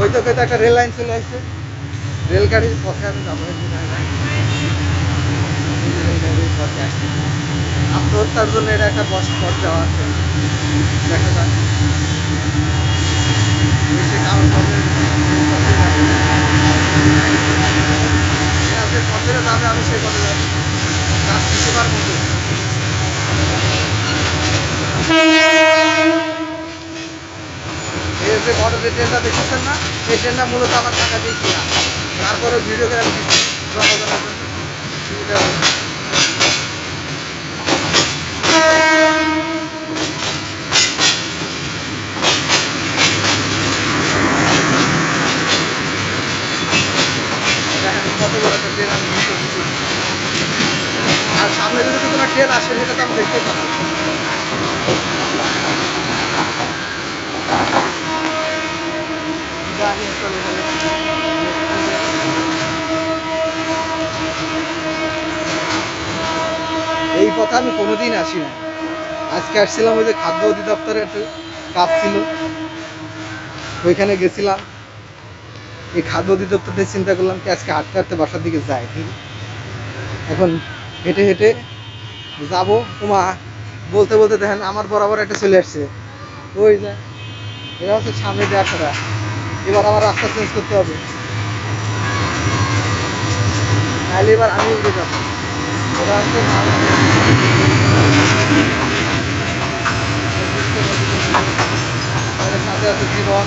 হয়তো হয়তো একটা রেল লাইন চলে আসছে। রেলগাড়ির পথে আমি যাব। পথে আসছে আত্মহত্যার জন্য এটা একটা বস পথ দেওয়া আছে। দেখা যাক। আমি সেই পথে যাব। রাত কিছুবার মতো এই যে বড় যে ট্রেনটা দেখেছেন না, এই ট্রেনটা মূলত আমার টাকা দিয়ে কিনা। তারপরে ভিডিও করে আমি আর সামনে যদি কোনো ট্রেন আসে, সেটা তো আমি দেখতে পাবো। এই পথে আমি কোনোদিন আসি না আজকে আসছিলাম ওই যে খাদ্য অধিদপ্তরের একটু কাজ ছিল। ওইখানে গেছিলাম। এই খাদ্য অধিদপ্তর থেকে চিন্তা করলাম কি আজকে হাঁটতে হাঁটতে বাসার দিকে যাই। এখন হেঁটে হেঁটে যাব। তোমা বলতে বলতে দেখেন আমার বরাবর একটা চলে আসছে। ওই যে, এরা হচ্ছে সামনে আসাটা এবার আমার রাস্তা চেঞ্জ করতে হবে। তাহলে এবার আমি উঠে যাব। সাথে আছে জীবন।